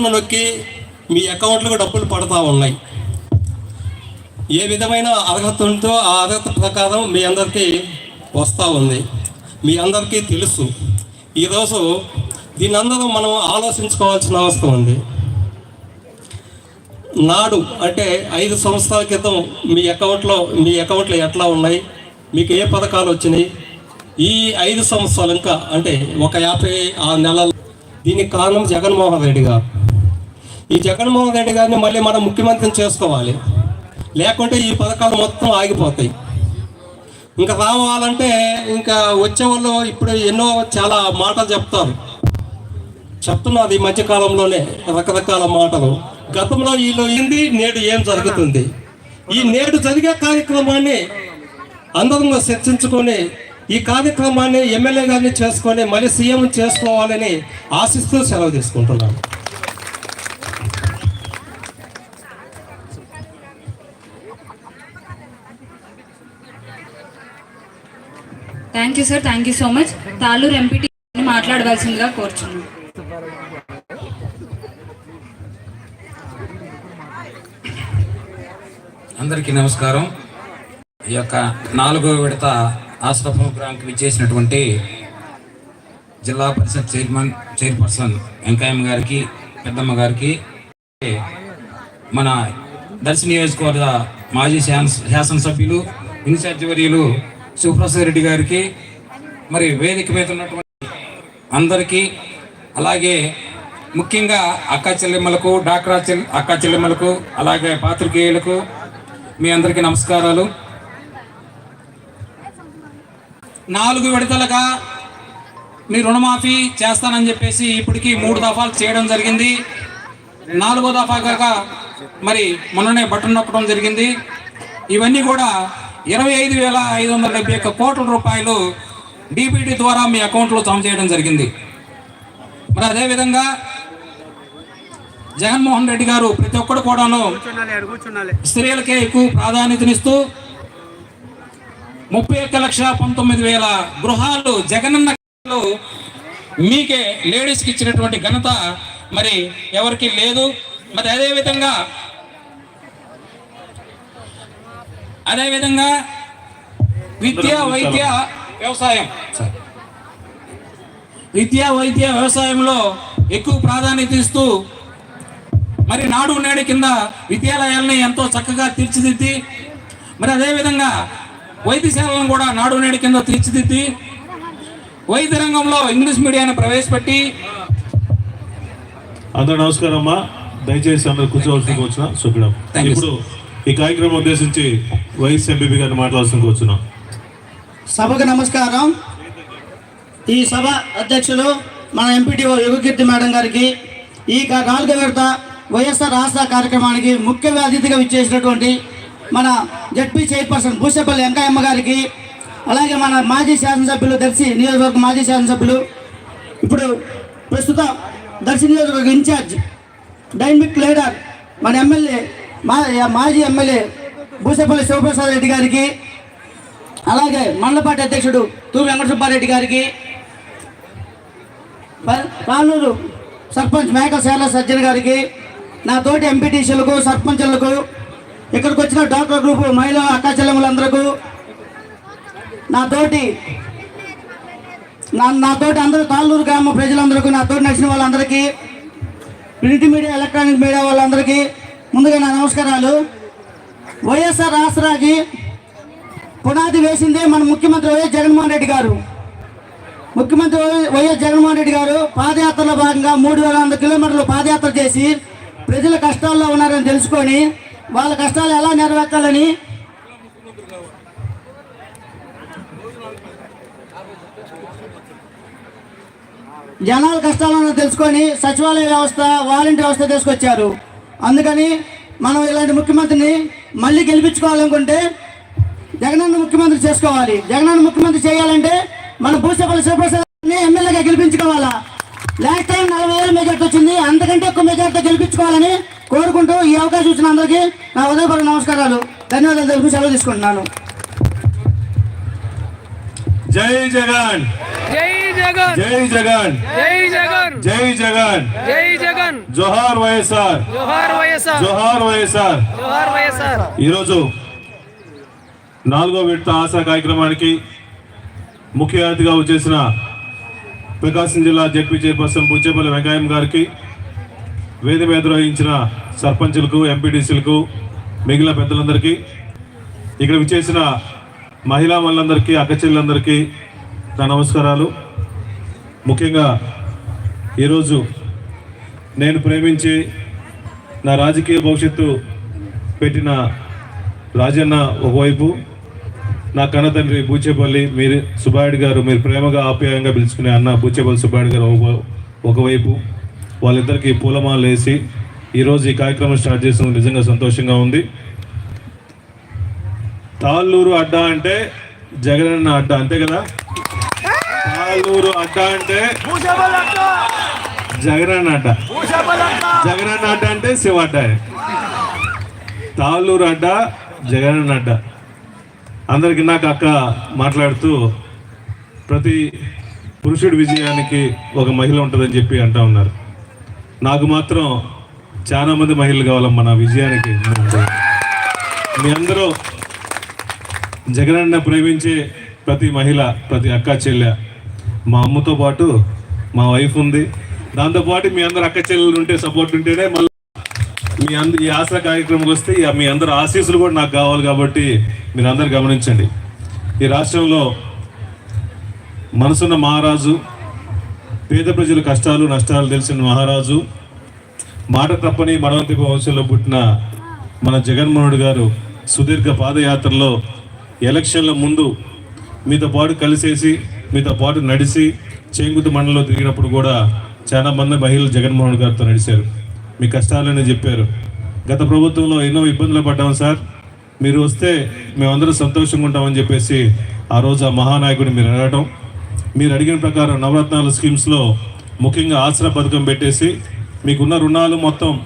Button నొక్కి మీ అకౌంట్లకు డబ్బులు పడతా ఉన్నాయి. ఏ విధమైన అర్హత ఉందో ఆ అర్హత ప్రకారం మీ అందరికీ వస్తూ ఉంది. మీ అందరికీ తెలుసు. ఈరోజు దీని అందరూ మనం ఆలోచించుకోవాల్సిన అవసరం ఉంది. నాడు అంటే ఐదు సంవత్సరాల క్రితం మీ అకౌంట్లో మీ అకౌంట్లు ఎట్లా ఉన్నాయి? మీకు ఏ పథకాలు వచ్చినాయి? ఈ ఐదు సంవత్సరాలు ఇంకా అంటే ఒక యాభై ఆ నెలలు. దీనికి కారణం జగన్మోహన్ రెడ్డి గారు. ఈ జగన్మోహన్ రెడ్డి గారిని మళ్ళీ మనం ముఖ్యమంత్రిని చేసుకోవాలి. లేకుంటే ఈ పథకాలు మొత్తం ఆగిపోతాయి. ఇంకా రావాలంటే ఇంకా వచ్చే వాళ్ళు ఇప్పుడు ఎన్నో చాలా మాటలు చెప్తారు. చెప్తున్నారు ఈ మధ్యకాలంలోనే రకరకాల మాటలు. గతంలో వీళ్ళు ఏంది? నేడు ఏం జరుగుతుంది? ఈ నేడు జరిగే కార్యక్రమాన్ని అందరం చర్చించుకొని ఈ కార్యక్రమాన్ని ఎమ్మెల్యే గారిని చేసుకొని మళ్ళీ సీఎం చేసుకోవాలని ఆశిస్తూ సెలవు తీసుకుంటున్నాను. Thank you sir thank you so much Taluru MPT మాట్లాడవలసిందిగా కోరుచున్నాను అందరికీ నమస్కారం. ఈ యొక్క నాలుగో విడత ఆశ్ర ప్రోగ్రాంకి విచ్చేసినటువంటి జిల్లా పరిషత్ చైర్మన్ చైర్పర్సన్ వెంకయ్యమ్మ గారికి పెద్దమ్మ గారికి మన దర్శి నియోజకవర్గ మాజీ శాసన శాసనసభ్యులు ఇన్ఛార్జి వర్యులు శివప్రసాద్ రెడ్డి గారికి మరి వేదిక మీద ఉన్నటువంటి అందరికీ అలాగే ముఖ్యంగా అక్క చెల్లెమ్మలకు డాక్రా చెల్ అక్క చెల్లెమ్మలకు అలాగే పాత్రికేయులకు మీ అందరికీ నమస్కారాలు. నాలుగు విడతలుగా మీ రుణమాఫీ చేస్తానని చెప్పేసి ఇప్పటికీ మూడు దఫాలు చేయడం జరిగింది. నాలుగో దఫాగా మరి మొన్ననే బటన్ నొక్కడం జరిగింది. ఇవన్నీ కూడా ఇరవై ఐదు వేల ఐదు వందల డెబ్బై ఒక్క కోట్ల రూపాయలు డిబిటీ ద్వారా మీ అకౌంట్లో జమ చేయడం జరిగింది. మరి అదేవిధంగా జగన్మోహన్ రెడ్డి గారు ప్రతి ఒక్కరు కూడాను స్త్రీలకే ఎక్కువ ప్రాధాన్యతనిస్తూ ముప్పై ఒక్క లక్ష పంతొమ్మిది వేల గృహాలు జగనన్న మీకే లేడీస్కి ఇచ్చినటువంటి ఘనత మరి ఎవరికి లేదు. మరి అదే విధంగా అదే విధంగా విద్య వైద్య వ్యవసాయం. విద్య వైద్య వ్యవసాయంలో ఎక్కువ ప్రాధాన్యత ఇస్తూ మరి నాడు నేడు కింద విద్యాలయాలని ఎంతో చక్కగా తీర్చిదిద్ది మరి అదేవిధంగా వైద్యశాలను కూడా నాడు నేడు కింద తీర్చిదిద్ది వైద్య రంగంలో ఇంగ్లీష్ మీడియాన్ని ప్రవేశపెట్టి అందరూ నమస్కారం అమ్మా. దయచేసి అందరూ కూర్చోవలసి వచ్చిన you, ఇప్పుడు ఈ కార్యక్రమం ఉద్దేశించి వైఎస్ ఎంపీపీ గారిని మాట్లాడాల్సి వచ్చినాం సభకు నమస్కారం. ఈ సభ అధ్యక్షులు మన ఎంపీటీఓ యుగకీర్తి మేడం గారికి ఈ నాలుగో విడత వైఎస్ఆర్ రాష్ట్ర కార్యక్రమానికి ముఖ్య అతిథిగా విచ్చేసినటువంటి మన జడ్పీ చైర్పర్సన్ భూసేపల్లి వెంకయ్యమ్మ గారికి అలాగే మన మాజీ శాసనసభ్యులు దర్శి నియోజకవర్గ మాజీ శాసనసభ్యులు ఇప్పుడు ప్రస్తుతం దర్శి నియోజకవర్గ ఇన్ఛార్జ్ డైనమిక్ లీడర్ మన ఎమ్మెల్యే మా మాజీ ఎమ్మెల్యే భూసేపల్లి శివప్రసాద్ రెడ్డి గారికి అలాగే మండలపాటి అధ్యక్షుడు తూ వెంకట సుబ్బారెడ్డి గారికి పాలూరు సర్పంచ్ మేక శైల సజ్జన్ గారికి నా తోటి ఎంపీటీసీలకు సర్పంచ్లకు ఇక్కడికి వచ్చిన డాక్టర్ గ్రూపు మహిళా అక్కాచెల్లెములందరకు నా తోటి నా నా తోటి అందరూ తాళ్ళూరు గ్రామ ప్రజలందరికీ నా తోటి నచ్చిన వాళ్ళందరికీ ప్రింట్ మీడియా ఎలక్ట్రానిక్ మీడియా వాళ్ళందరికీ ముందుగా నా నమస్కారాలు. వైఎస్ఆర్ ఆసరాకి పునాది వేసిందే మన ముఖ్యమంత్రి వైఎస్ జగన్మోహన్ రెడ్డి గారు. ముఖ్యమంత్రి వైఎస్ జగన్మోహన్ రెడ్డి గారు పాదయాత్రలో భాగంగా మూడు వేల వంద కిలోమీటర్లు పాదయాత్ర చేసి ప్రజల కష్టాల్లో ఉన్నారని తెలుసుకొని వాళ్ళ కష్టాలు ఎలా నెరవేర్చాలని జనాల కష్టాలను తెలుసుకొని సచివాలయ వ్యవస్థ వాలంటీర్ వ్యవస్థ తీసుకొచ్చారు. అందుకని మనం ఇలాంటి ముఖ్యమంత్రిని మళ్ళీ గెలిపించుకోవాలనుకుంటే జగనన్న ముఖ్యమంత్రి చేసుకోవాలి. జగనన్న ముఖ్యమంత్రి చేయాలంటే మన భూసేపల్లి శివప్రసాద్ని ఎమ్మెల్యేగా గెలిపించుకోవాలా. లాస్ట్ టైం నలభై వేల మెజార్టీ వచ్చింది. అంతకంటే ఎక్కువ మెజార్టీ గెలిపించుకోవాలని కోరుకుంటూ ఈ అవకాశం ఇచ్చిన అందరికీ నా ఉదయపూర్వ నమస్కారాలు. ధన్యవాదాలు. తెలుపు సెలవు తీసుకుంటున్నాను. జై జగన్. జై జగన్. జై జగన్. జై జగన్. జై జగన్. జై జగన్. జోహార్ వైఎస్ఆర్. జోహార్ వైఎస్ఆర్. జోహార్ వైఎస్ఆర్. జోహార్ వైఎస్ఆర్. ఈరోజు నాలుగో విడత ఆశా కార్యక్రమానికి ముఖ్య అతిథిగా వచ్చేసిన ప్రకాశం జిల్లా జడ్పీ చైర్పర్సన్ బుచ్చేపల్లి వెంకయ్యం గారికి వేది మీద వహించిన సర్పంచులకు ఎంపీటీసీలకు మిగిలిన పెద్దలందరికీ ఇక్కడ విచ్చేసిన మహిళా వాళ్ళందరికీ అక్కచెల్లందరికీ నా నమస్కారాలు. ముఖ్యంగా ఈరోజు నేను ప్రేమించి నా రాజకీయ భవిష్యత్తు పెట్టిన రాజన్న ఒకవైపు నా కన్నతండ్రి బూచేపల్లి మీరు సుబ్బాయుడు గారు మీరు ప్రేమగా ఆప్యాయంగా పిలుచుకునే అన్న బూచేపల్లి సుబ్బాయుడు గారు ఒక- ఒకవైపు వాళ్ళిద్దరికీ పూలమాలు వేసి ఈరోజు ఈ కార్యక్రమం స్టార్ట్ చేసినందుకు నిజంగా సంతోషంగా ఉంది. తాళ్ళూరు అడ్డా అంటే జగనన్న అడ్డా అంతే కదా? తాళ్ళూరు అడ్డా అంటే జగనన్న అడ్డా. జగనన్న అడ్డ అంటే శివ అడ్డ. తాళ్ళూరు అడ్డ జగనన్న అడ్డ. అందరికి నాకు అక్క మాట్లాడుతూ ప్రతి పురుషుడి విజయానికి ఒక మహిళ ఉంటుందని చెప్పి అంటా ఉన్నారు. నాకు మాత్రం చాలా మంది మహిళలు కావాలమ్మా నా విజయానికి. మీ అందరూ జగనన్న ప్రేమించే ప్రతి మహిళ ప్రతి అక్క చెల్లె. మా అమ్మతో పాటు మా వైఫ్ ఉంది. దాంతోపాటు మీ అందరు అక్క చెల్లెలు ఉంటే సపోర్ట్ ఉంటేనే మళ్ళీ మీ అందరు ఈ ఆశ కార్యక్రమంకి వస్తే మీ అందరు ఆశీస్సులు కూడా నాకు కావాలి కాబట్టి మీరు అందరు గమనించండి. ఈ రాష్ట్రంలో మనసున్న మహారాజు పేద ప్రజల కష్టాలు నష్టాలు తెలిసిన మహారాజు మాట తప్పని మనవంతిక వంశంలో పుట్టిన మన జగన్మోహన్ గారు సుదీర్ఘ పాదయాత్రలో ఎలక్షన్ల ముందు మీతో పాటు కలిసేసి మీతో పాటు నడిచి చేంగుతు మండలంలో తిరిగినప్పుడు కూడా చాలా మంది మహిళలు జగన్మోహన్ గారితో నడిచారు. మీ కష్టాలని చెప్పారు. గత ప్రభుత్వంలో ఎన్నో ఇబ్బందులు పడ్డాం సార్. మీరు వస్తే మేమందరం సంతోషంగా ఉంటామని చెప్పేసి ఆ రోజు ఆ మహానాయకుడిని మీరు అడగటం. మీరు అడిగిన ప్రకారం నవరత్నాల స్కీమ్స్లో ముఖ్యంగా ఆసరా పథకం పెట్టేసి మీకున్న రుణాలు మొత్తం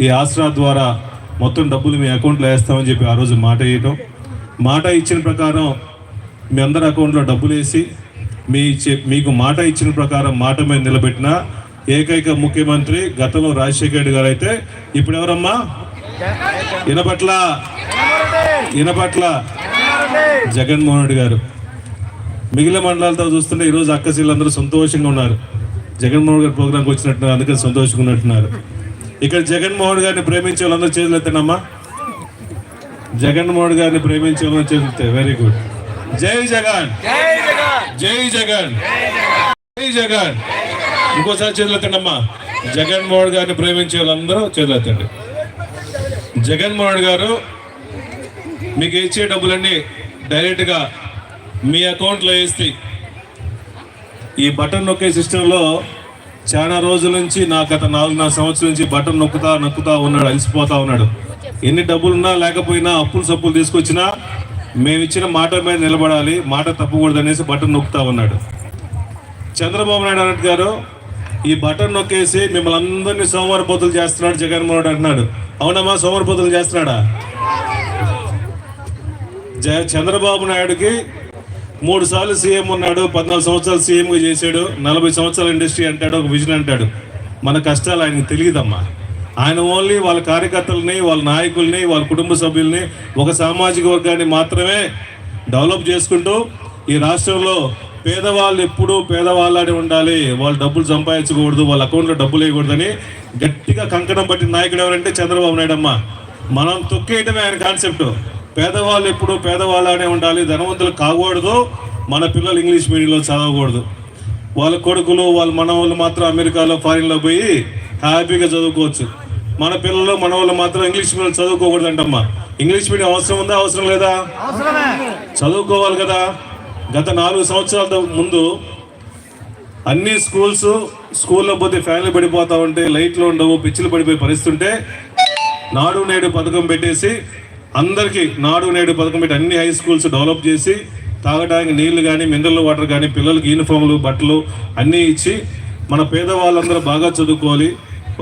ఈ ఆసరా ద్వారా మొత్తం డబ్బులు మీ అకౌంట్లో వేస్తామని చెప్పి ఆ రోజు మాట వేయటం. మాట ఇచ్చిన ప్రకారం మీ అందరి అకౌంట్లో డబ్బులు వేసి మీ మీకు మాట ఇచ్చిన ప్రకారం మాట మీద నిలబెట్టిన ఏకైక ముఖ్యమంత్రి గతంలో రాజశేఖర రెడ్డి గారు అయితే ఇప్పుడు ఎవరమ్మా? ఇనపట్ల. ఇనపట్ల. జగన్మోహన్ రెడ్డి గారు. మిగిలిన మండలాలతో చూస్తుంటే ఈరోజు అక్కసీలందరూ సంతోషంగా ఉన్నారు. జగన్మోహన్ గారి ప్రోగ్రాంకి వచ్చినట్టున్నారు అందుకని సంతోషంగా ఉన్నట్టున్నారు. ఇక్కడ జగన్మోహన్ గారిని ప్రేమించే వాళ్ళందరూ చేతులు ఎత్తండమ్మా జగన్మోహన్ గారిని ప్రేమించే వాళ్ళందరూ చేతులు ఎత్తాయి వెరీ గుడ్ జై జగన్. జై జగన్. జై జగన్. ఇంకోసారి చేతులు ఎత్తండమ్మా జగన్మోహన్ గారిని ప్రేమించే వాళ్ళందరూ చేతులు ఎత్తండి జగన్మోహన్ గారు మీకు ఇచ్చే డబ్బులన్నీ డైరెక్ట్గా మీ అకౌంట్లో వేస్తే ఈ బటన్ నొక్కే సిస్టంలో చాలా రోజుల నుంచి నా గత నాలుగున్నర సంవత్సరం నుంచి బటన్ నొక్కుతా నొక్కుతా ఉన్నాడు అలసిపోతా ఉన్నాడు. ఎన్ని డబ్బులున్నా లేకపోయినా అప్పులు సప్పులు తీసుకొచ్చినా మేము ఇచ్చిన మాట మీద నిలబడాలి మాట తప్పకూడదు అనేసి బటన్ నొక్కుతా ఉన్నాడు. చంద్రబాబు నాయుడు అన్నట్టు గారు ఈ బటన్ నొక్కేసి మిమ్మల్ని అందరినీ సోమవారపోతులు చేస్తున్నాడు జగన్మోహన్ రెడ్డి అంటున్నాడు. అవునమ్మా సోమవారపోతులు చేస్తున్నాడా? జ చంద్రబాబు నాయుడుకి మూడు సార్లు సీఎం ఉన్నాడు పద్నాలుగు సంవత్సరాలు సీఎంగా చేశాడు నలభై సంవత్సరాల ఇండస్ట్రీ అంటాడు ఒక విజన్ అంటాడు. మన కష్టాలు ఆయనకు తెలియదమ్మా. ఆయన ఓన్లీ వాళ్ళ కార్యకర్తలని వాళ్ళ నాయకుల్ని వాళ్ళ కుటుంబ సభ్యుల్ని ఒక సామాజిక వర్గాన్ని మాత్రమే డెవలప్ చేసుకుంటూ ఈ రాష్ట్రంలో పేదవాళ్ళు ఎప్పుడూ పేదవాళ్ళని ఉండాలి. వాళ్ళు డబ్బులు సంపాదించకూడదు వాళ్ళ అకౌంట్లో డబ్బులు వేయకూడదని గట్టిగా కంకణం పట్టిన నాయకుడు ఎవరంటే చంద్రబాబు నాయుడు అమ్మ. మనం తొక్కేయటమే ఆయన కాన్సెప్ట్. పేదవాళ్ళు ఎప్పుడు పేదవాళ్ళనే ఉండాలి. ధనవంతులు కాకూడదు. మన పిల్లలు ఇంగ్లీష్ మీడియంలో చదవకూడదు. వాళ్ళ కొడుకులు వాళ్ళ మనవాళ్ళు మాత్రం అమెరికాలో ఫారిన్లో పోయి హ్యాపీగా చదువుకోవచ్చు. మన పిల్లలు మన వాళ్ళు మాత్రం ఇంగ్లీష్ మీడియం చదువుకోకూడదు అంటమ్మా ఇంగ్లీష్ మీడియం అవసరం ఉందా అవసరం లేదా? చదువుకోవాలి కదా. గత నాలుగు సంవత్సరాల ముందు అన్ని స్కూల్స్ స్కూల్లో పోతే ఫ్యాన్లు పడిపోతా ఉంటే లైట్లు ఉండవు పిచ్చులు పడిపోయి పరిస్థితి ఉంటే నాడు నేడు పథకం పెట్టేసి అందరికీ నాడు నేడు పథకం పెట్టి అన్ని హై స్కూల్స్ డెవలప్ చేసి తాగడానికి నీళ్ళు కానీ మినరల్ వాటర్ కానీ పిల్లలకి యూనిఫామ్లు బట్టలు అన్నీ ఇచ్చి మన పేదవాళ్ళందరూ బాగా చదువుకోవాలి.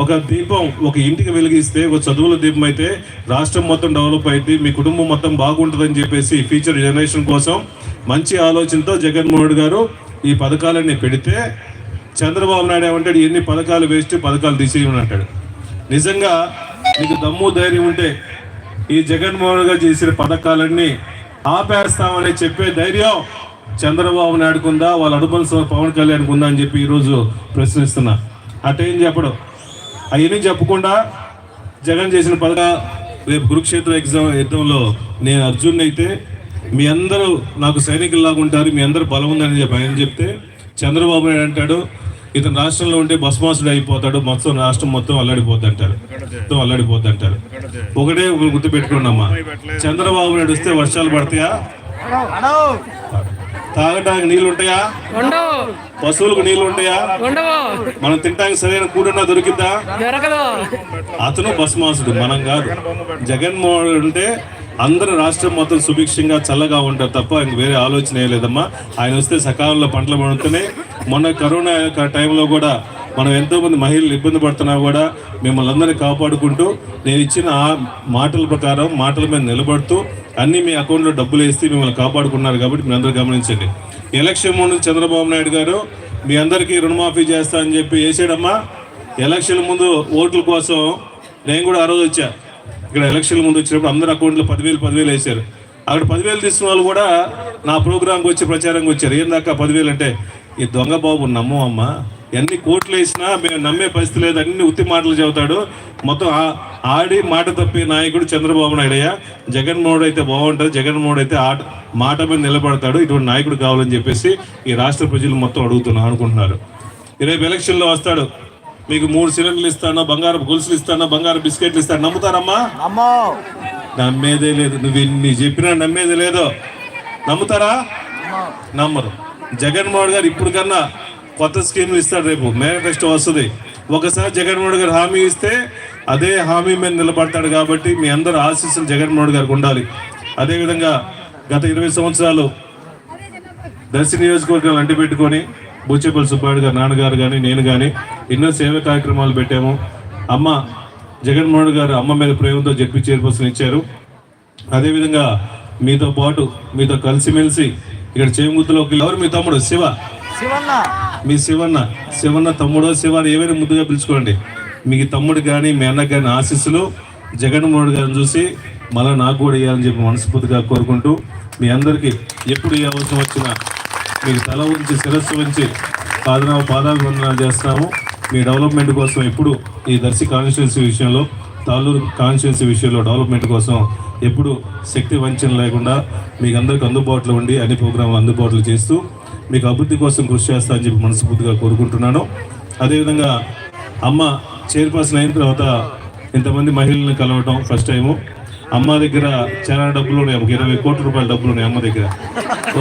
ఒక దీపం ఒక ఇంటికి వెలిగిస్తే ఒక చదువుల దీపం అయితే రాష్ట్రం మొత్తం డెవలప్ అయింది మీ కుటుంబం మొత్తం బాగుంటుందని చెప్పేసి ఫ్యూచర్ జనరేషన్ కోసం మంచి ఆలోచనతో జగన్మోహన్ రెడ్డి గారు ఈ పథకాలన్నీ పెడితే చంద్రబాబు నాయుడు ఏమంటాడు ఎన్ని పథకాలు వేస్ట్ పథకాలు తీసేయమని అంటాడు. నిజంగా మీకు దమ్ము ధైర్యం ఉంటే ఈ జగన్మోహన్ గారు చేసిన పథకాలన్నీ ఆపేస్తామని చెప్పే ధైర్యం చంద్రబాబు నాయుడుకు ఉందా? వాళ్ళ అనుబంధ పవన్ కళ్యాణ్కి ఉందా అని చెప్పి ఈరోజు ప్రశ్నిస్తున్నా. అటేం చెప్పడం. అవన్నీ చెప్పకుండా జగన్ చేసిన పథక రేపు కురుక్షేత్ర ఎగ్జామ్ యుద్ధంలో నేను అర్జున్ అయితే మీ అందరూ నాకు సైనికుల్లాగా ఉంటారు మీ అందరూ బలం ఉందని చెప్పి ఆయన చెప్తే చంద్రబాబు నాయుడు అంటాడు ఇతను రాష్ట్రంలో ఉంటే బస్మాసుడు అయిపోతాడు మొత్తం రాష్ట్రం మొత్తం అల్లాడిపోద్ది అంటారు మొత్తం అల్లాడిపోద్ది అంటారు. ఒకటే ఒక గుర్తు పెట్టుకున్నామా చంద్రబాబు నాయుడు వస్తే వర్షాలు పడతాయా? తాగడానికి నీళ్ళు ఉంటాయా పశువులకు నీళ్ళు ఉంటాయా మనం తినడానికి సరైన కూడన్నా దొరికిద్దా? దొరకదు. అతను బస్మాసుడు మనం కాదు. జగన్మోహన్ అంటే అందరు రాష్ట్రం మొత్తం సుభిక్షంగా చల్లగా ఉంటారు తప్ప ఇంక వేరే ఆలోచన లేదమ్మా. ఆయన వస్తే సకాలంలో పంటలు పండుతున్నాయి మొన్న కరోనా టైంలో కూడా మనం ఎంతోమంది మహిళలు ఇబ్బంది పడుతున్నా కూడా మిమ్మల్ని అందరినీ కాపాడుకుంటూ నేను ఇచ్చిన ఆ మాటల ప్రకారం మాటల మీద నిలబడుతూ అన్ని మీ అకౌంట్లో డబ్బులు వేసి మిమ్మల్ని కాపాడుకున్నారు కాబట్టి మీరు అందరూ గమనించండి. ఎలక్షన్ ముందు చంద్రబాబు నాయుడు గారు మీ అందరికీ రుణమాఫీ చేస్తా అని చెప్పి వేసాడమ్మా. ఎలక్షన్ ముందు ఓట్ల కోసం నేను కూడా ఆ రోజు వచ్చా. ఇక్కడ ఎలక్షన్ ముందు వచ్చినప్పుడు అందరు అకౌంట్లో పదివేలు పదివేలు వేశారు. అక్కడ పదివేలు తీసుకున్న వాళ్ళు కూడా నా ప్రోగ్రాంకి వచ్చి ప్రచారంకి వచ్చారు. ఏం దాకా పదివేలు అంటే? ఈ దొంగ బాబు నమ్ము అమ్మా ఎన్ని కోట్లు వేసినా మేము నమ్మే పరిస్థితి లేదు. అన్ని ఉత్తి మాటలు చెబుతాడు. మొత్తం ఆ- ఆడి మాట తప్పి నాయకుడు చంద్రబాబు నాయుడు అయ్యా జగన్మోహన్ అయితే బాగుంటుంది. జగన్మోహన్ అయితే ఆట మాట మీద నిలబడతాడు. ఇటువంటి నాయకుడు కావాలని చెప్పేసి ఈ రాష్ట్ర ప్రజలు మొత్తం అడుగుతున్నారు అనుకుంటున్నారు. రేపు ఎలక్షన్లో వస్తాడు. మీకు మూడు సిలిండర్లు ఇస్తాను? బంగారం గొలుసులు ఇస్తాను? బంగారం బిస్కెట్లు ఇస్తాను? నమ్ముతారమ్మా? నమ్మేదే లేదు. నువ్వు ఎన్ని చెప్పినా నమ్మేది లేదు. నమ్ముతారా? నమ్మరు. జగన్మోహన్ గారు ఇప్పుడు కన్నా కొత్త స్కీమ్లు ఇస్తాడు రేపు. మేనిఫెస్టో వస్తుంది. ఒకసారి జగన్మోహన్ గారు హామీ ఇస్తే అదే హామీ మీద నిలబడతాడు కాబట్టి మీ అందరు ఆశీస్సులు జగన్మోహన్ గారికి ఉండాలి. అదేవిధంగా గత ఇరవై సంవత్సరాలు దర్శి నియోజకవర్గాలు అంటి పెట్టుకొని బుచ్చేపల్లి సుబ్బారెడ్డి గారు నాన్నగారు కానీ నేను కానీ ఎన్నో సేవ కార్యక్రమాలు పెట్టాము. అమ్మ జగన్మోహన్ గారు అమ్మ మీద ప్రేమతో జడ్పీ చైర్పర్సన్ ఇచ్చారు. అదేవిధంగా మీతో పాటు మీతో కలిసిమెలిసి ఇక్కడ చేముద్దులోకి ఎవరు మీ తమ్ముడు? శివ. మీ శివన్న శివన్న తమ్ముడో శివ ఏమైనా ముద్దుగా పిలుచుకోండి. మీకు తమ్ముడు కానీ మీ అన్న కానీ ఆశీస్సులు జగన్మోహన్ గారిని చూసి మళ్ళీ నాకు కూడా ఇవ్వాలని చెప్పి మనస్ఫూర్తిగా కోరుకుంటూ మీ అందరికీ ఎప్పుడు ఏ అవసరం వచ్చినా మీకు తల ఉంచి శిరస్సు ఉంచి పాదనా పాదాభివందనాలు చేస్తాము మీ డెవలప్మెంట్ కోసం ఎప్పుడు ఈ దర్శి కాన్స్టిట్యున్సీ విషయంలో తాలూరు కాన్స్టిట్యున్సీ విషయంలో డెవలప్మెంట్ కోసం ఎప్పుడు శక్తి వంచన లేకుండా మీకు అందరికి అందుబాటులో ఉండి అన్ని ప్రోగ్రాంలు అందుబాటులో చేస్తూ మీకు అభివృద్ధి కోసం కృషి చేస్తా అని చెప్పి మనస్ఫూర్తిగా కోరుకుంటున్నాను. అదేవిధంగా అమ్మ చైర్పర్సన్ అయిన తర్వాత ఇంతమంది మహిళల్ని కలవటం ఫస్ట్ టైము. అమ్మ దగ్గర చాలా డబ్బులు ఉన్నాయి. ఒక ఇరవై కోట్ల రూపాయల డబ్బులు ఉన్నాయి అమ్మ దగ్గర.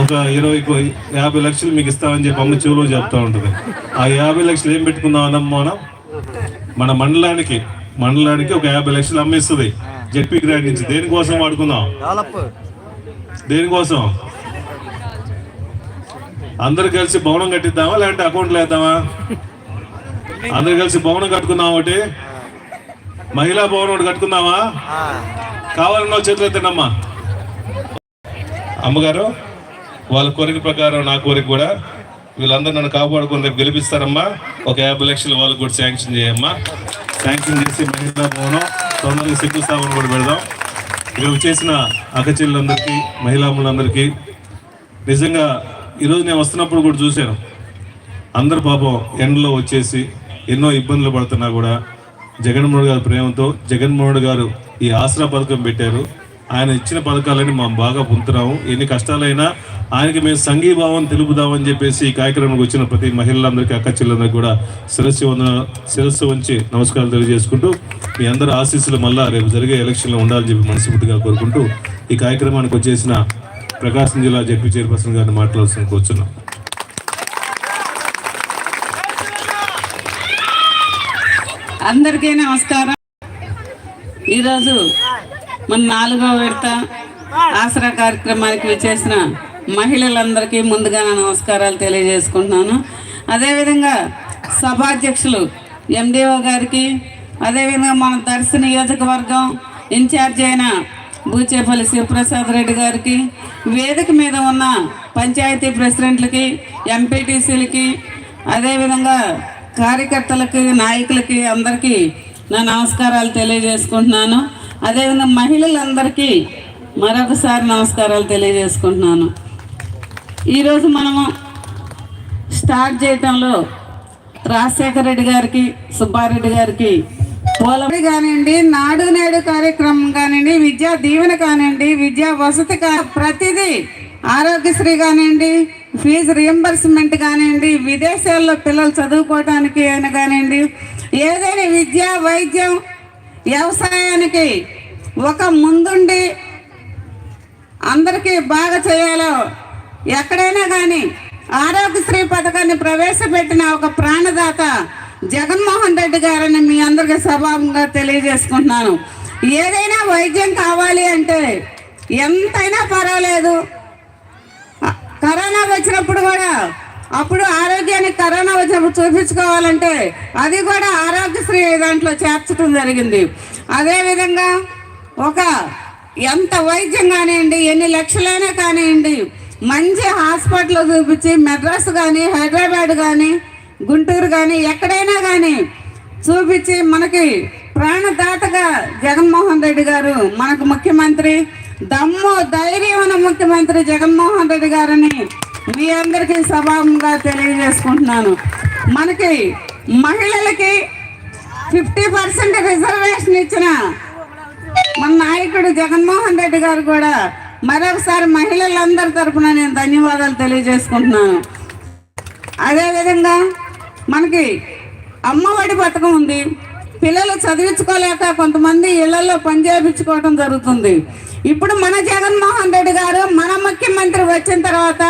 ఒక ఇరవై యాభై లక్షలు మీకు ఇస్తామని చెప్పి అమ్మ చెవులో చెప్తా ఉంటుంది. ఆ యాభై లక్షలు ఏం పెట్టుకుందాం అన్నమ్మ మనం మన మండలానికి మండలానికి ఒక యాభై లక్షలు అమ్మేస్తుంది జెడ్పీ గ్రాండ్ నుంచి. దేనికోసం వాడుకుందాం? దేనికోసం? అందరు కలిసి భవనం కట్టిద్దామా లేదంటే అకౌంట్లో వేద్దామా? అందరు కలిసి భవనం కట్టుకుందాం ఒకటి? మహిళా భవనం ఒకటి కట్టుకుందామా? కావాలన్నా చేతులు ఎత్తండమ్మా అమ్మగారు వాళ్ళ కోరిక ప్రకారం నా కోరిక కూడా వీళ్ళందరూ నన్ను కాపాడుకుని రేపు గెలిపిస్తారమ్మా. ఒక యాభై లక్షలు వాళ్ళకి కూడా శాంక్షన్ చేయమ్మా. శాంక్షన్ చేసి మహిళా భవనం తొందరగా శంకుస్థాపన కూడా పెడదాం. ఇక్కడ చేసిన అక్కచెల్లందరికీ మహిళాములందరికీ నిజంగా ఈరోజు నేను వస్తున్నప్పుడు కూడా చూశాను. అందరు పాపం ఎండలో వచ్చేసి ఎన్నో ఇబ్బందులు పడుతున్నా కూడా జగన్మోహన్ గారి ప్రేమతో జగన్మోహన్ గారు ఈ ఆసరా పథకం పెట్టారు. ఆయన ఇచ్చిన పథకాలని మేము బాగా పొందుతున్నాము. ఎన్ని కష్టాలైనా ఆయనకి మేము సంఘీభావం తెలుపుదామని చెప్పేసి ఈ కార్యక్రమానికి వచ్చిన ప్రతి మహిళలందరికీ అక్క చెల్లెలందరికీ కూడా శిరస్సు వందన శిరస్సు వంచి నమస్కారాలు తెలియజేసుకుంటూ మీ అందరి ఆశీస్సులు మళ్ళా రేపు జరిగే ఎలక్షన్లో ఉండాలని చెప్పి మనస్ఫూర్తిగా కోరుకుంటూ ఈ కార్యక్రమానికి వచ్చేసిన ప్రకాశం జిల్లా జడ్పీ చైర్పర్సన్ గారిని మాట్లాడాల్సిన కూర్చున్నాం. అందరికీ నమస్కారం. ఈరోజు మన నాలుగో విడత ఆసరా కార్యక్రమానికి వచ్చేసిన మహిళలందరికీ ముందుగా నా నమస్కారాలు తెలియజేసుకుంటున్నాను. అదేవిధంగా సభాధ్యక్షులు ఎండిఓ గారికి అదేవిధంగా మన దర్శ నియోజకవర్గం ఇన్ఛార్జ్ అయిన బూచేపల్లి శివప్రసాద్ రెడ్డి గారికి వేదిక మీద ఉన్న పంచాయతీ ప్రెసిడెంట్లకి ఎంపీటీసీలకి అదేవిధంగా కార్యకర్తలకి నాయకులకి అందరికీ నా నమస్కారాలు తెలియజేసుకుంటున్నాను. అదేవిధంగా మహిళలందరికీ మరొకసారి నమస్కారాలు తెలియజేసుకుంటున్నాను. ఈరోజు మనము స్టార్ట్ చేయటంలో రాజశేఖర రెడ్డి గారికి సుబ్బారెడ్డి గారికి పోలబడి కానివ్వండి నాడు నేడు కార్యక్రమం కానివ్వండి విద్యా దీవెన కానివ్వండి విద్యా వసతి కా ప్రతిదీ ఆరోగ్యశ్రీ కానివ్వండి ఫీజు రియంబర్స్మెంట్ కానివ్వండి విదేశాల్లో పిల్లలు చదువుకోవడానికి అయినా కానివ్వండి ఏదైనా విద్య వైద్యం వ్యవసాయానికి ఒక ముందుండి అందరికీ బాగా చేయాలో ఎక్కడైనా కానీ ఆరోగ్యశ్రీ పథకాన్ని ప్రవేశపెట్టిన ఒక ప్రాణదాత జగన్మోహన్ రెడ్డి గారని మీ అందరికీ స్వభావంగా తెలియజేసుకుంటున్నాను. ఏదైనా వైద్యం కావాలి అంటే ఎంతైనా పర్వాలేదు. కరోనా వచ్చినప్పుడు కూడా అప్పుడు ఆరోగ్యానికి కరోనా వచ్చినప్పుడు చూపించుకోవాలంటే అది కూడా ఆరోగ్యశ్రీ దాంట్లో చేర్చడం జరిగింది. అదేవిధంగా ఒక ఎంత వైద్యం కానివ్వండి ఎన్ని లక్షలైనా కానివ్వండి మంచి హాస్పిటల్ చూపించి మెడ్రాస్ కానీ హైదరాబాద్ కానీ గుంటూరు కానీ ఎక్కడైనా కానీ చూపించి మనకి ప్రాణదాతగా జగన్మోహన్ రెడ్డి గారు మనకు ముఖ్యమంత్రి దమ్ము ధైర్యం ఉన్న ముఖ్యమంత్రి జగన్మోహన్ రెడ్డి గారని మీ అందరికీ సభాముగా తెలియజేసుకుంటున్నాను. మనకి మహిళలకి ఫిఫ్టీ పర్సెంట్ రిజర్వేషన్ ఇచ్చిన మన నాయకుడు జగన్మోహన్ రెడ్డి గారు కూడా మరొకసారి మహిళలందరి తరఫున నేను ధన్యవాదాలు తెలియజేసుకుంటున్నాను. అదేవిధంగా మనకి అమ్మఒడి పథకం ఉంది. పిల్లలు చదివించుకోలేక కొంతమంది ఇళ్ళలో పనిచేయించుకోవడం జరుగుతుంది. ఇప్పుడు మన జగన్మోహన్ రెడ్డి గారు మన ముఖ్యమంత్రి వచ్చిన తర్వాత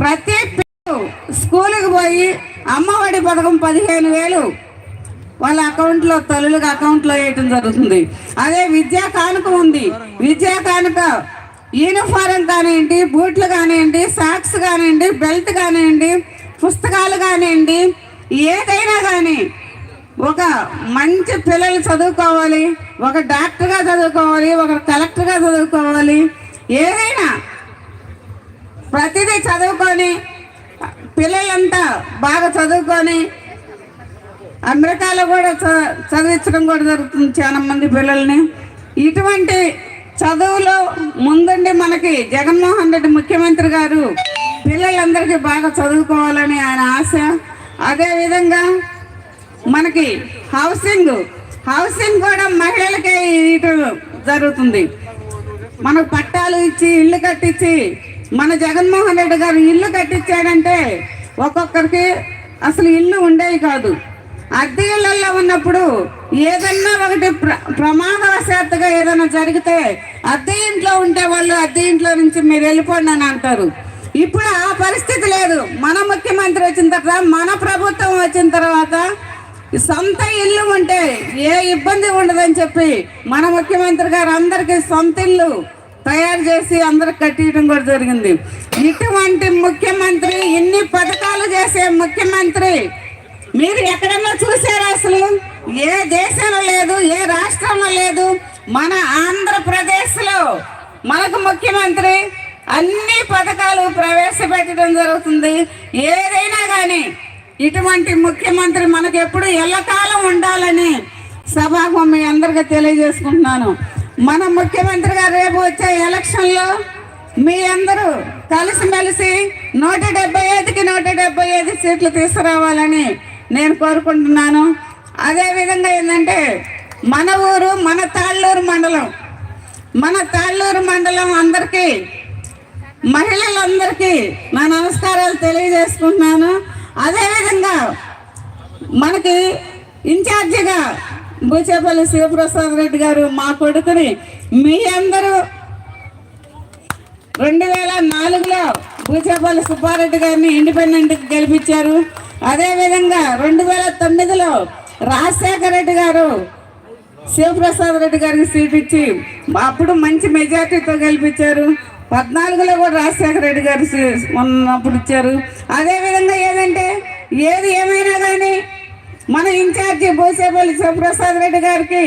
ప్రతి పిల్లలు స్కూల్కి పోయి అమ్మఒడి పథకం పదిహేను వేలు వాళ్ళ అకౌంట్లో తల్లులకు అకౌంట్లో వేయటం జరుగుతుంది. అదే విద్యా కానుక ఉంది. విద్యా కానుక యూనిఫారం కానివ్వండి బూట్లు కానివ్వండి సాక్స్ కానివ్వండి బెల్ట్ కానివ్వండి పుస్తకాలు కానివ్వండి ఏదైనా కానీ ఒక మంచి పిల్లలు చదువుకోవాలి ఒక డాక్టర్గా చదువుకోవాలి ఒక కలెక్టర్గా చదువుకోవాలి ఏదైనా ప్రతిదీ చదువుకొని పిల్లలంతా బాగా చదువుకొని అమెరికాలో కూడా చ- చదివించడం కూడా జరుగుతుంది చాలా మంది పిల్లల్ని. ఇటువంటి చదువులో ముందుండి మనకి జగన్మోహన్ రెడ్డి ముఖ్యమంత్రి గారు పిల్లలందరికీ బాగా చదువుకోవాలని ఆయన ఆశ. అదేవిధంగా మనకి హౌసింగ్ హౌసింగ్ కూడా మహిళలకే ఇటు జరుగుతుంది. మనకు పట్టాలు ఇచ్చి ఇల్లు కట్టించి మన జగన్మోహన్ రెడ్డి గారు ఇల్లు కట్టించాడంటే ఒక్కొక్కరికి అసలు ఇల్లు ఉండేవి కాదు. అద్దె ఇళ్ళలో ఉన్నప్పుడు ఏదన్నా ఒకటి ప్ర ప్రమాదవశాత్తుగా ఏదైనా జరిగితే అద్దె ఇంట్లో ఉంటే వాళ్ళు అద్దె ఇంట్లో నుంచి మీరు వెళ్ళిపోండి అని అంటారు. ఇప్పుడు ఆ పరిస్థితి లేదు. మన ముఖ్యమంత్రి వచ్చిన తర్వాత మన ప్రభుత్వం వచ్చిన తర్వాత సొంత ఇల్లు ఉంటే ఏ ఇబ్బంది ఉండదని చెప్పి మన ముఖ్యమంత్రి గారు అందరికీ సొంత ఇల్లు తయారు చేసి అందరికి కట్టియడం కూడా జరిగింది. ఇటువంటి ముఖ్యమంత్రి ఇన్ని పథకాలు చేసే ముఖ్యమంత్రి మీరు ఎక్కడన్నా చూసారా అసలు? ఏ దేశంలో లేదు ఏ రాష్ట్రంలో లేదు మన ఆంధ్రప్రదేశ్లో మనకు ముఖ్యమంత్రి అన్ని పథకాలు ప్రవేశపెట్టడం జరుగుతుంది. ఏదైనా కానీ ఇటువంటి ముఖ్యమంత్రి మనకు ఎప్పుడు ఎల్లకాలం ఉండాలని సభకు మీ అందరికీ తెలియజేసుకుంటున్నాను. మన ముఖ్యమంత్రి గారు రేపు వచ్చే ఎలక్షన్లో మీ అందరూ కలిసిమెలిసి నూట డెబ్బై ఐదుకి నూట డెబ్బై ఐదు సీట్లు తీసుకురావాలని నేను కోరుకుంటున్నాను. అదేవిధంగా ఏంటంటే మన ఊరు మన తాళ్ళూరు మండలం. మన తాళ్ళూరు మండలం అందరికీ మహిళలందరికీ నా నమస్కారాలు తెలియజేసుకుంటున్నాను. అదేవిధంగా మనకి ఇన్ఛార్జిగా బూచేపల్లి శివప్రసాద్ రెడ్డి గారు మా కొడుకుని మీ అందరూ రెండు వేల నాలుగులో బూచేపల్లి సుబ్బారెడ్డి గారిని ఇండిపెండెంట్ గెలిపించారు. అదేవిధంగా రెండు వేల తొమ్మిదిలో రాజశేఖర రెడ్డి గారు శివప్రసాద్ రెడ్డి గారికి సీట్ ఇచ్చి అప్పుడు మంచి మెజార్టీతో గెలిపించారు. పద్నాలుగులో కూడా రాజశేఖర రెడ్డి గారు సీ- ఉన్నప్పుడు ఇచ్చారు. అదేవిధంగా ఏదంటే ఏది ఏమైనా కానీ మన ఇన్ఛార్జి బోసేపల్లి శివప్రసాద్ రెడ్డి గారికి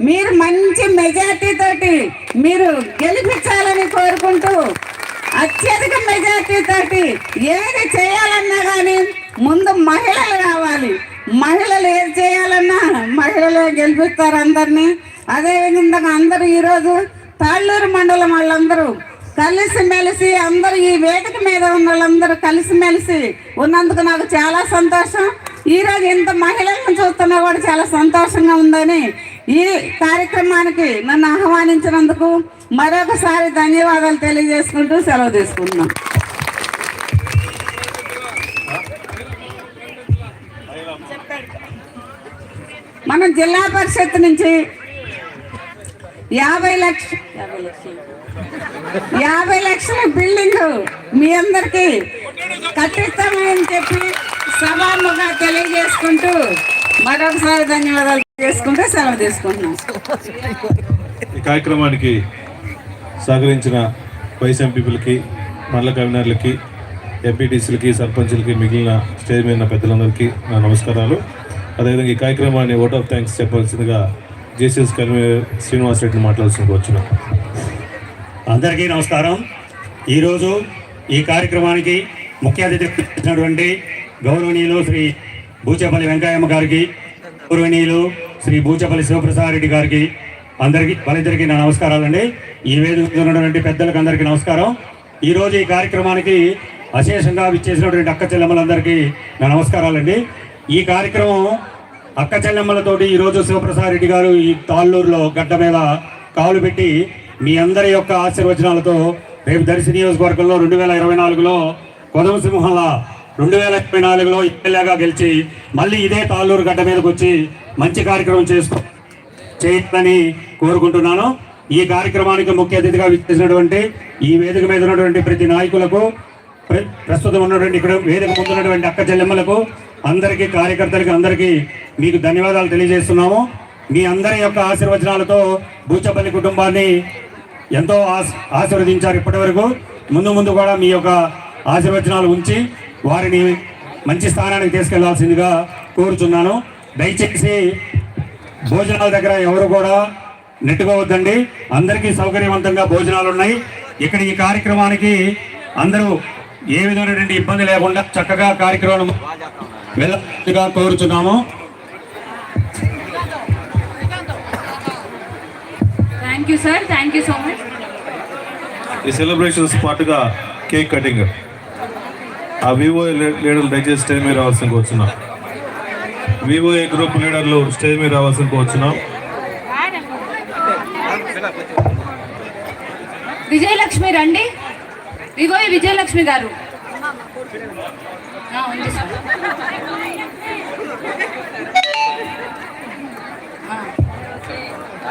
మీరు మంచి మెజార్టీ తోటి మీరు గెలిపించాలని కోరుకుంటూ అత్యధిక మెజార్టీ తోటి ఏది చేయాలన్నా కానీ ముందు మహిళలు కావాలి. మహిళలు ఏది చేయాలన్నా మహిళలే గెలిపిస్తారు అందరినీ. అదేవిధంగా అందరూ ఈరోజు తాళ్ళూరు మండలం వాళ్ళందరూ కలిసిమెలిసి అందరూ ఈ వేదిక మీద ఉన్న వాళ్ళందరూ కలిసిమెలిసి ఉన్నందుకు నాకు చాలా సంతోషం. ఈరోజు ఇంత మహిళలను చూస్తున్నా కూడా చాలా సంతోషంగా ఉందని ఈ కార్యక్రమానికి నన్ను ఆహ్వానించినందుకు మరొకసారి ధన్యవాదాలు తెలియజేసుకుంటూ సెలవు తీసుకుంటున్నాను మనం జిల్లా పరిషత్ నుంచి యాభై లక్ష యాభై లక్షలు యాభై లక్షల బిల్డింగ్ మీ అందరికి కట్టిస్తామని చెప్పి సభాముగా తెలియజేసుకుంటూ మరొకసారి ధన్యవాదాలు చేసుకుంటూ సెలవు తీసుకుంటున్నాం. ఈ కార్యక్రమానికి సహకరించిన వైస్ ఎంపీలకి మండల కన్వీనర్లకి ఎంపీటీసీలకి సర్పంచులకి మిగిలిన స్టేజ్ మీద ఉన్న పెద్దలందరికీ నా నమస్కారాలు. అదేవిధంగా ఈ కార్యక్రమాన్ని ఓట్ ఆఫ్ థ్యాంక్స్ చెప్పాల్సిందిగా జేసీఎస్ కన్వీనర్ శ్రీనివాస్ రెడ్డిని మాట్లాడాల్సిందిగా వచ్చిన. అందరికీ నమస్కారం. ఈరోజు ఈ కార్యక్రమానికి ముఖ్య అతిథి గౌరవనీయులు శ్రీ బూచేపల్లి వెంకయ్యమ్మ గారికి గౌరవనీయులు శ్రీ బూచేపల్లి శివప్రసాద్ రెడ్డి గారికి అందరికీ వాళ్ళిద్దరికీ నా నమస్కారాలండి. ఈ వేదిక ఉన్నటువంటి పెద్దలకు అందరికీ నమస్కారం. ఈరోజు ఈ కార్యక్రమానికి అశేషంగా విచ్చేసినటువంటి అక్క చెల్లెమ్మలందరికీ నా నమస్కారాలండి. ఈ కార్యక్రమం అక్క చెల్లెమ్మలతోటి ఈరోజు శివప్రసాద్ రెడ్డి గారు ఈ తాళ్ళూరులో గడ్డ మీద కాలు పెట్టి మీ అందరి యొక్క ఆశీర్వచనాలతో రేపు దర్శి నియోజకవర్గంలో రెండు వేల ఇరవై నాలుగులో కొదమసింహంలా రెండు వేల ఇరవై నాలుగులో ఎమ్మెల్యేగా గెలిచి మళ్ళీ ఇదే తాళ్ళూరు గడ్డ మీదకి వచ్చి మంచి కార్యక్రమం చేసుకో చేయాలని కోరుకుంటున్నాను. ఈ కార్యక్రమానికి ముఖ్య అతిథిగా విచ్చేసినటువంటి ఈ వేదిక మీద ఉన్నటువంటి ప్రతి నాయకులకు ప్రస్తుతం ఉన్నటువంటి ఇక్కడ వేదిక ముందున్నటువంటి అక్క చెల్లెమ్మలకు అందరికీ కార్యకర్తలకి అందరికీ మీకు ధన్యవాదాలు తెలియజేస్తున్నాము. మీ అందరి యొక్క ఆశీర్వచనాలతో బూచపల్లి కుటుంబాన్ని ఎంతో ఆశ ఆశీర్వదించారు ఇప్పటి వరకు ముందు ముందు కూడా మీ యొక్క ఆశీర్వచనాలు ఉంచి వారిని మంచి స్థానానికి తీసుకెళ్ళాల్సిందిగా కోరుచున్నాను. దయచేసి భోజనాల దగ్గర ఎవరు కూడా నెట్టుకోవద్దండి. అందరికీ సౌకర్యవంతంగా భోజనాలు ఉన్నాయి. ఇక్కడ ఈ కార్యక్రమానికి అందరూ ఏ విధమైనటువంటి ఇబ్బంది లేకుండా చక్కగా కార్యక్రమం వెళ్ళగా కోరుచున్నాము. Thank you sir thank you so much ఈ సెలబ్రేషన్స్ పాటుగా కేక్ కటింగ్ ఆ వివో లీడర్లు దయచేసి స్టేజ్ మీద రావాల్సింది కోరుచున్నాం. వివోఏ గ్రూప్ లీడర్లు స్టేజ్ మీద రావాల్సింది కోరుచున్నాం. విజయలక్ష్మి రండి. ఇగోయ్ విజయలక్ష్మి గారు. ఉంది సార్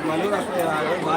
గ్రూప్ లీడర్స్ రండి మా